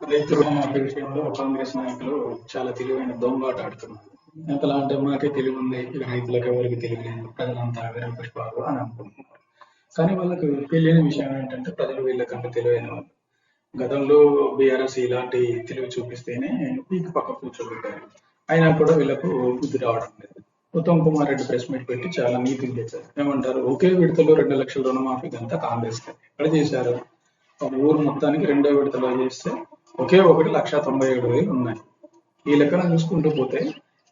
రైతు రుణమాఫీ విషయంలో కాంగ్రెస్ నాయకులు చాలా తెలివైన దొంగాట ఆడుతున్నారు. ఎంతలా అంటే మాకే తెలివి ఉంది రైతులకు ఎవరికి తెలియలేదు ప్రజలంతా వేరే పుష్పాలు అని అనుకుంటున్నారు. కానీ వాళ్ళకు తెలియని విషయం ఏంటంటే ప్రజలు వీళ్ళకంటే తెలివైన వాళ్ళు. గతంలో బీఆర్ఎస్ ఇలాంటి తెలివి చూపిస్తేనే పీక్ పక్క కూర్చోబెట్టారు. అయినా కూడా వీళ్ళకు బుద్ధి రావడం లేదు. ఉత్తమ్ కుమార్ రెడ్డి ప్రెస్ మీట్ పెట్టి చాలా నీతిని చేశారు ఏమంటారు? ఒకే విడతలో రెండు లక్షల రుణమాఫీ అంతా కాంగ్రెస్ ఎక్కడ చేశారు? ఒక ఊరు మొత్తానికి రెండో విడతలో చేస్తే ఒకే ఒకటి లక్ష తొంభై ఏడు వేలు ఉన్నాయి. ఈ లెక్కన చూసుకుంటూ పోతే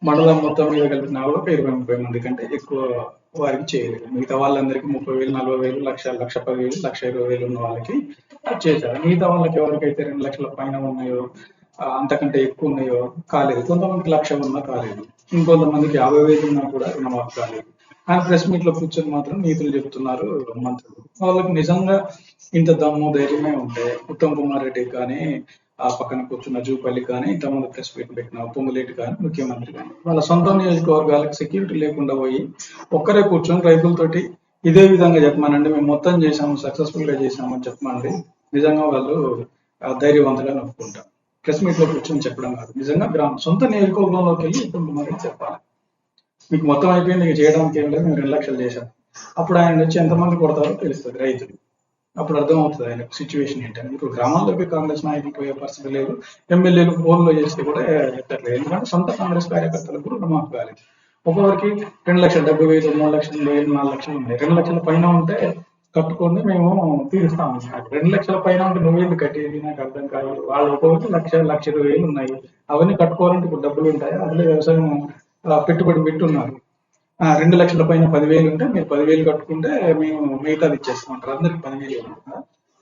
మండలం మొత్తం మీద కలిపిన కూడా ఇరవై ముప్పై మంది కంటే ఎక్కువ వారికి చేయలేదు. మిగతా వాళ్ళందరికీ ముప్పై వేలు నలభై వేలు లక్ష లక్ష పది వేలు లక్ష ఇరవై వేలు ఉన్న వాళ్ళకి చేశారు. మిగతా వాళ్ళకి ఎవరికైతే రెండు లక్షల పైన ఉన్నాయో అంతకంటే ఎక్కువ ఉన్నాయో కాలేదు. కొంతమందికి లక్ష ఉన్నా కాలేదు. ఇంకొంతమందికి యాభై వేలు ఉన్నా కూడా రుణమాఫీ కాలేదు. ఆయన ప్రెస్ మీట్లో కూర్చొని మాత్రం నీతులు చెప్తున్నారు మంత్రులు. వాళ్ళకి నిజంగా ఇంత దమ్ము ధైర్యమే ఉంటే ఉత్తమ్ కుమార్ రెడ్డి కానీ ఆ పక్కన కూర్చున్న జూపల్లి కానీ ఇంతమంది ప్రెస్ మీట్ పెట్టిన పొంగులేటి కానీ ముఖ్యమంత్రి కానీ వాళ్ళ సొంత నియోజకవర్గాలకు సెక్యూరిటీ లేకుండా పోయి ఒక్కరే కూర్చొని రైతులతోటి ఇదే విధంగా చెప్పమనండి. మేము మొత్తం చేసాము సక్సెస్ఫుల్గా చేసామని చెప్పమండి. నిజంగా వాళ్ళు ధైర్యవంతంగా ధైర్యవంతులుగా నొప్పుకుంటారు ప్రెస్ మీట్లో కూర్చొని చెప్పడం కాదు. నిజంగా గ్రామం సొంత నియోజకవర్గంలోకి వెళ్ళి ఇప్పుడు మరి చెప్పాలి. మీకు మొత్తం అయిపోయింది ఇక చేయడానికి ఏం లేదు మేము రెండు లక్షలు చేశాం అప్పుడు ఆయన వచ్చి ఎంతమంది కొడతారో తెలుస్తుంది రైతులు. అప్పుడు అర్థమవుతుంది ఆయన సిచ్యువేషన్ ఏంటని. ఇప్పుడు గ్రామాల్లోకి కాంగ్రెస్ నాయకులు పోయే పరిస్థితి లేదు. ఎమ్మెల్యేలు ఫోన్లో చేస్తే కూడా ఎత్తట్లేదు. ఎందుకంటే సొంత కాంగ్రెస్ కార్యకర్తలకు రుణమాఫీ కాలేదు. ఒక్కొక్కరికి రెండు లక్షల డెబ్బై వేలు మూడు లక్షల వేలు నాలుగు లక్షలు ఉన్నాయి. రెండు లక్షల పైన ఉంటే కట్టుకొని మేము తీరుస్తాం రెండు లక్షల పైన ఉంటే నువ్వేందుకు కట్టేది? నాకు అర్థం కాదు వాళ్ళు ఒక్కొక్కరికి లక్ష లక్ష ఇరవై వేలు ఉన్నాయి. అవన్నీ కట్టుకోవాలంటే ఇప్పుడు డబ్బులు ఉంటాయి? అందులో వ్యవసాయం పెట్టుబడి పెట్టున్నారు. రెండు లక్షల పైన పదివేలు ఉంటే మీరు పదివేలు కట్టుకుంటే మేము మిగతాది ఇచ్చేస్తాం అంటారు అందరికి పదివేలు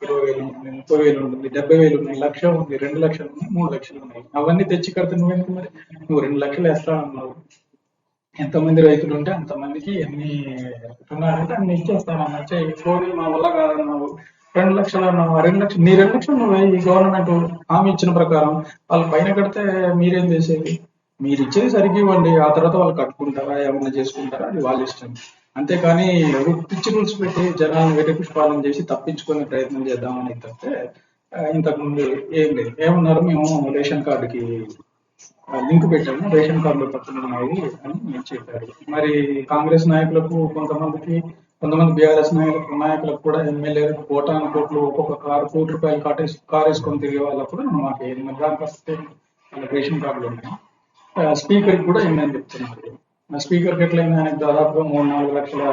ఇరవై వేలు ఉంటుంది ముప్పై వేలు ఉంటుంది డెబ్బై వేలు ఉన్నాయి లక్ష ఉంది రెండు లక్షలు ఉన్నాయి మూడు లక్షలు ఉన్నాయి. అవన్నీ తెచ్చి కడితే నువ్వెందుకు మరి? నువ్వు రెండు లక్షలు వేస్తా అన్నావు. ఎంతమంది రైతులు ఉంటే అంతమందికి ఎన్ని ఉన్నారంటే అన్ని ఇచ్చేస్తానన్నా చెయ్యి మా వల్ల కాదన్నావు. రెండు లక్షలు అన్నావు? రెండు లక్షలు నీ రెండు లక్షలు నువ్వు ఈ గవర్నమెంట్ హామీ ఇచ్చిన ప్రకారం వాళ్ళ పైన కడితే మీరేం చేసేది? మీరు ఇచ్చేది ఇవ్వండి ఆ తర్వాత వాళ్ళు కట్టుకుంటారా ఏమైనా చేసుకుంటారా అది వాళ్ళ ఇష్టం. అంతేకాని పిచ్చి రూల్స్ పెట్టి జనాలను వెర్రి పాలన చేసి తప్పించుకునే ప్రయత్నం చేద్దామని తప్పితే ఇంతకుముందు ఏం లేదు. ఏమన్నారు మేము రేషన్ కార్డుకి లింక్ పెట్టాము. రేషన్ కార్డులో పక్కన ఉన్నాయి అని చెప్పారు. మరి కాంగ్రెస్ నాయకులకు కొంతమందికి కొంతమంది బీఆర్ఎస్ నాయకులకు నాయకులకు కూడా ఎమ్మెల్యేలకు కోటాను కోట్లు ఒక్కొక్క కారు కోటి రూపాయలు కాటేసి కారు వేసుకొని తిరిగే వాళ్ళకు కూడా మాకు ఏది మరి రేషన్ కార్డులు ఉన్నాయి. స్పీకర్ కూడా ఏంటని చెప్తున్నారు? ఆ స్పీకర్ ఎట్లయినా ఆయనకు దాదాపుగా మూడు నాలుగు లక్షల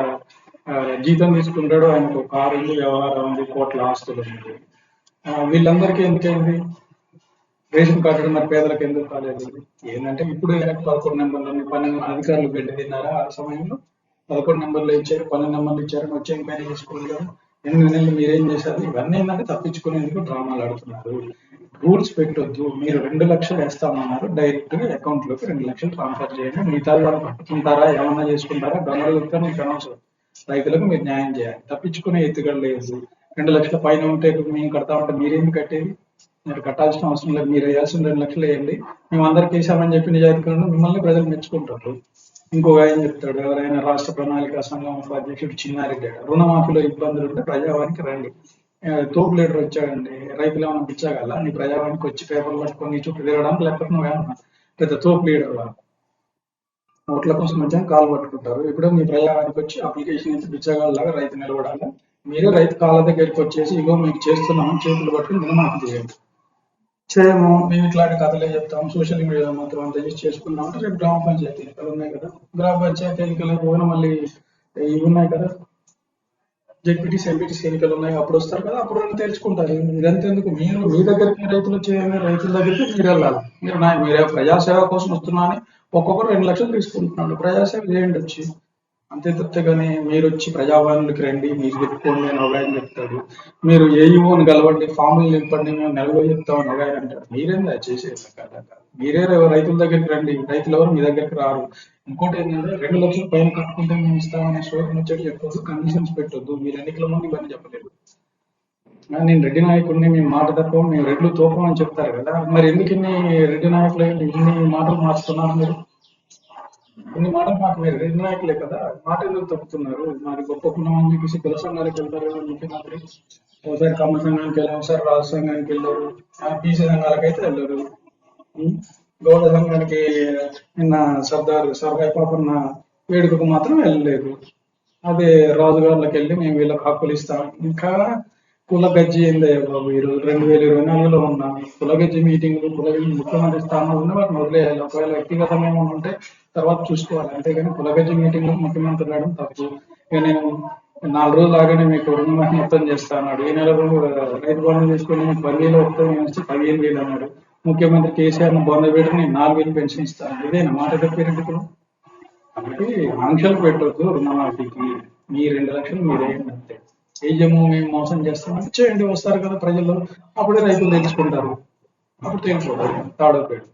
జీతం తీసుకుంటాడు. ఆయనకు కారు ఉంది వ్యవహారం ఉంది కోట్ల ఆస్తులు ఉంది. వీళ్ళందరికీ ఎందుకైంది రేషన్ కార్డు మరి పేదలకు ఎందుకు కాలేదు? ఏంటంటే ఇప్పుడు ఆయనకు పదకొండు నెంబర్లు పన్నెండు అధికారులు గడ్డి తిన్నారా ఆ సమయంలో? పదకొండు నెంబర్లు ఇచ్చారు పన్నెండు నెంబర్లు ఇచ్చారు వచ్చే ఎంక్వైరీ చేసుకోవాలి ఎనిమిది నెలలు మీరేం చేశారు? ఇవన్నీ ఏంటంటే తప్పించుకునేందుకు డ్రామాలు ఆడుతున్నారు. రూల్స్ పెట్టొద్దు మీరు రెండు లక్షలు వేస్తామన్నారు డైరెక్ట్గా అకౌంట్లోకి రెండు లక్షలు ట్రాన్స్ఫర్ చేయండి. మిగతా వాళ్ళు పట్టుకుంటారా ఏమన్నా చేసుకుంటారా గమనిస్తారా మీకు అనవసరం. రైతులకు మీరు న్యాయం చేయాలి. తప్పించుకునే ఎత్తుగడ లేదు. రెండు లక్షల పైన ఉంటే మేము కడతామంటే మీరేం కట్టేది? మీరు కట్టాల్సిన అవసరం లేదు. మీరు వేయాల్సిన రెండు లక్షలు వేయండి. మేము అందరికి వేసామని చెప్పి నిజాయితీగా మిమ్మల్ని ప్రజలు మెచ్చుకుంటారు. ఇంకొక ఆయన చెప్తాడు ఎవరైనా రాష్ట్ర ప్రణాళిక సంఘం అధ్యక్షుడు చిన్నారెడ్డి రుణమాఫీలో ఇబ్బందులు ఉంటే ప్రజావానికి రండి. తోపు లీడర్ వచ్చాడండి. రైతులు ఏమైనా పిచ్చాగల నీ ప్రజావానికి వచ్చి పేపర్లు పట్టుకొని చుట్టూ తిరగడానికి లేకపోతే నువ్వేమన్నా పెద్ద తోపు లీడర్ ఓట్ల కోసం వచ్చాక కాలు పట్టుకుంటారు. ఇప్పుడు మీ ప్రజావానికి వచ్చి అప్లికేషన్ ఇచ్చి బిచ్చగాళ్ళలాగా రైతు నిలబడాలి. మీరే రైతు కాళ్ళ దగ్గరికి వచ్చేసి ఇగో మీకు చేస్తున్నాం చేతులు పట్టుకుని రుణమాఫీ చేయండి. చేయము. మేము ఇట్లాంటి కథలే చెప్తాం సోషల్ మీడియా మాత్రం అంతా యూజ్ చేసుకున్నాం అంటే రేపు గ్రామ పంచాయతీ ఎన్నికలు ఉన్నాయి కదా. గ్రామ పంచాయతీ ఎన్నికలు పోయినా మళ్ళీ ఇవి ఉన్నాయి కదా. జెడ్పీటీసీ ఎంపీటీసీ ఎన్నికలు ఉన్నాయి అప్పుడు వస్తారు కదా అప్పుడు వాళ్ళు తెలుసుకుంటారు ఇదంతా ఎందుకు మీరు మీ దగ్గరికి రైతులు వచ్చేయండి రైతుల దగ్గరికి మీరు వెళ్ళాలి. మీరు నా మీరే ప్రజాసేవ కోసం వస్తున్నా అని ఒక్కొక్కరు రెండు లక్షలు తీసుకుంటున్నాడు. ప్రజాసేవ చేయండి వచ్చి? అంతే తప్పగానే మీరు వచ్చి ప్రజావాణికి రండి మీరు చెప్పుకోండి అని ఒక ఆయన చెప్తాడు. మీరు ఏఈఓని కలవండి ఫామ్లు నింపండి మేము నెలలో చెప్తామని ఒక ఆయన అంటాడు. మీరేందా చేసేది? మీరే రైతుల దగ్గరికి రండి రైతులు ఎవరు మీ దగ్గరికి రారు. ఇంకోటి ఏంటంటే రెండు లక్షల పైన కట్టుకుంటే మేము ఇస్తామనే షోరూమ్ వచ్చేది చెప్పొద్దు కండిషన్స్ పెట్టొద్దు. మీరు ఎన్నికల ముందు ఇవన్నీ చెప్పలేదు. నేను రెడ్డి నాయకుడిని మేము మాట తప్పం మేము రెడ్లు తోపం అని చెప్తారు కదా. మరి ఎందుకు ఇన్ని రెడ్డి నాయకులు ఇన్ని మాటలు మార్చుతున్నారు మీరు? కొన్ని మాటలు మాకు మీరు నాయకులే కదా. మాటలు తప్పుతున్నారు. మరి గొప్ప గుణం అని చెప్పేసి కులసంగారికి వెళ్తారు ముఖ్యమంత్రి. ఒకసారి కమ్మ సంఘానికి వెళ్ళారు ఒకసారి రాజు సంఘానికి వెళ్ళారు. బీసీ సంఘాలకైతే వెళ్ళారు. గౌడ సంఘానికి నిన్న సర్దార్ సర్దార్ పాపన్న వేడుకకు మాత్రం వెళ్ళలేదు. అదే రాజుగారులకు వెళ్ళి మేము వీళ్ళకి హక్కులు ఇస్తాం. ఇంకా కులగజ్జి గజ్జి ఏందే బాబు? ఈరోజు రెండు వేల ఇరవై నాలుగులో ఉన్న కులగజ్జి మీటింగ్లు కులగజ్జి ముఖ్యమంత్రి స్థానాలు ఉన్న వాటిని వదిలేయాలి. ఒకవేళ వ్యక్తిగతంగా ఏమైనా ఉంటే తర్వాత చూసుకోవాలి. అంతేగాని కులగజ్జి మీటింగ్లు ముఖ్యమంత్రి రావడం తప్పు. ఇక నేను నాలుగు రోజులు లాగానే మీకు రుణమాఫీ మొత్తం చేస్తా అన్నాడు. ఈ నెల రైతు బంధు తీసుకొని మీకు పదివేలు వస్తాయి పదిహేను వేలు అన్నాడు. ముఖ్యమంత్రి కేసీఆర్ను బంధు పెట్టి నేను నాలుగు వేలు పెన్షన్ ఇస్తాను ఇదేనా మాట చెప్పారండి ఇప్పుడు కాబట్టి ఆంక్షలు పెట్టొద్దు రుణమాఫీకి మీ రెండు లక్షలు మీరేయండి అంతే మేము మోసం చేస్తాం. చేయండి వస్తారు కదా ప్రజలు. అప్పుడే రైతులు తెలుసుకుంటారు అప్పుడు తెలిసిపోతారు తాడోపేడు.